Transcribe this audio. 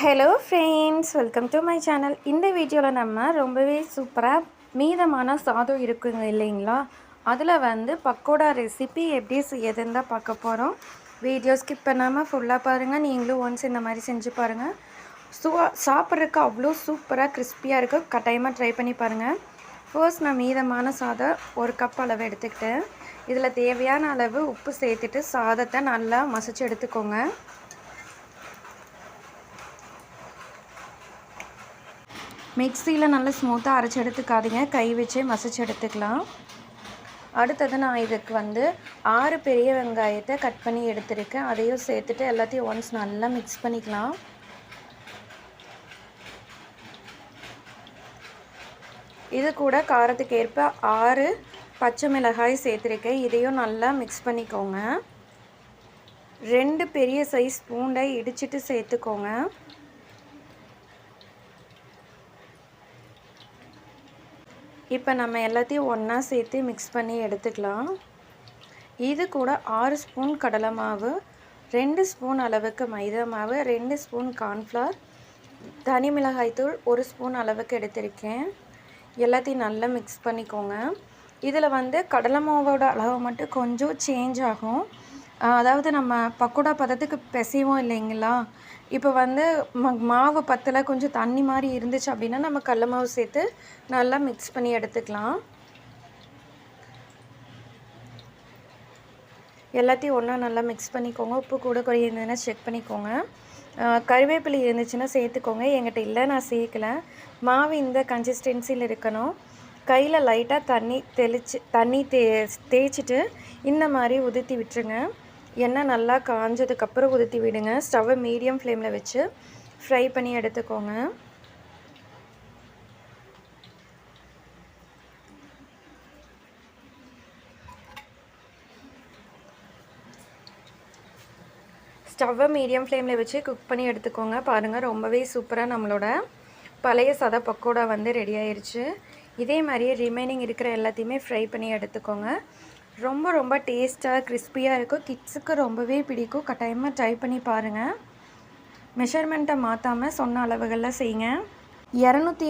Hello friends welcome to my channel இந்த வீடியோவில் நம்ம ரொம்பவே சூப்பராக மீதமான சாதம் இருக்குங்க இல்லைங்களா? அதில் வந்து பக்கோடா ரெசிபி எப்படி செய்யறதுன்னு தான் பார்க்க போகிறோம் வீடியோ ஸ்கிப் பண்ணாமல் ஃபுல்லாக பாருங்கள் நீங்களும் ஒன்ஸ் இந்த மாதிரி செஞ்சு பாருங்கள் சூ சாப்பிட்றதுக்கு அவ்வளோ சூப்பராக கிறிஸ்பியாக இருக்கும் கட்டாயமாக ட்ரை பண்ணி பாருங்கள் ஃபர்ஸ்ட் நான் மீதமான சாதம் ஒரு கப் அளவு எடுத்துக்கிட்டேன். இதில் தேவையான அளவு உப்பு சேர்த்துட்டு சாதத்தை நல்லா மசிச்சு எடுத்துக்கோங்க. மிக்சியில் நல்லா ஸ்மூத்தாக அரைச்சி எடுத்துக்காதீங்க. கை வச்சே மசிச்சு எடுத்துக்கலாம். அடுத்தது நான் இதுக்கு வந்து ஆறு பெரிய வெங்காயத்தை கட் பண்ணி எடுத்திருக்கேன். அதையும் சேர்த்துட்டு எல்லாத்தையும் ஒன்ஸ் நல்லா மிக்ஸ் பண்ணிக்கலாம். இது கூட காரத்துக்கு ஏற்ப ஆறு பச்சை மிளகாய் சேர்த்துருக்கேன். இதையும் நல்லா மிக்ஸ் பண்ணிக்கோங்க. ரெண்டு பெரிய சைஸ் பூண்டை இடிச்சிட்டு சேர்த்துக்கோங்க. இப்போ நம்ம எல்லாத்தையும் ஒன்றா சேர்த்து மிக்ஸ் பண்ணி எடுத்துக்கலாம். இது கூட ஆறு ஸ்பூன் கடலை மாவு ரெண்டு ஸ்பூன் அளவுக்கு மைதா மாவு ரெண்டு ஸ்பூன் கார்ன்ஃப்ளவர் தனி மிளகாய்த்தூள் ஒரு ஸ்பூன் அளவுக்கு எடுத்திருக்கேன். எல்லாத்தையும் நல்லா மிக்ஸ் பண்ணிக்கோங்க. இதில் வந்து கடலை மாவோட அளவு மட்டும் கொஞ்சம் சேஞ்ச் ஆகும். அதாவது நம்ம பக்கோடா பதத்துக்கு பிசைவோம் இல்லைங்களா? இப்போ வந்து ம மாவு பத்தில் கொஞ்சம் தண்ணி மாதிரி இருந்துச்சு அப்படின்னா நம்ம கடல மாவு சேர்த்து நல்லா மிக்ஸ் பண்ணி எடுத்துக்கலாம். எல்லாத்தையும் ஒன்றா நல்லா மிக்ஸ் பண்ணிக்கோங்க. உப்பு கூட குறைய இருந்ததுன்னா செக் பண்ணிக்கோங்க. கருவேப்பிலை இருந்துச்சுன்னா சேர்த்துக்கோங்க. என்கிட்ட இல்லை நான் சேர்க்கல. மாவு இந்த கன்சிஸ்டன்சியில் இருக்கணும். கையில் லைட்டாக தண்ணி தெளித்து தண்ணி தே தேய்ச்சிட்டு இந்த மாதிரி உதுத்தி விட்டுருங்க. எண்ணெய் நல்லா காஞ்சதுக்கப்புறம் உதுத்தி விடுங்க. ஸ்டவ்வை மீடியம் ஃப்ளேமில் வச்சு ஃப்ரை பண்ணி எடுத்துக்கோங்க. ஸ்டவ்வை மீடியம் ஃப்ளேமில் வச்சு குக் பண்ணி எடுத்துக்கோங்க. பாருங்கள் ரொம்பவே சூப்பராக நம்மளோட பழைய சத பக்கோடா வந்து ரெடி ஆயிடுச்சு இதே மாதிரியே ரிமைனிங் இருக்கிற எல்லாத்தையுமே ஃப்ரை பண்ணி எடுத்துக்கோங்க. ரொம்ப ரொம்ப டேஸ்ட்டாக கிறிஸ்பியாக இருக்கும் கிட்ஸுக்கு ரொம்பவே பிடிக்கும். கட்டாயமாக ட்ரை பண்ணி பாருங்கள் மெஷர்மெண்ட்டை மாற்றாமல் சொன்ன அளவுகளில் செய்யுங்க. இரநூத்தி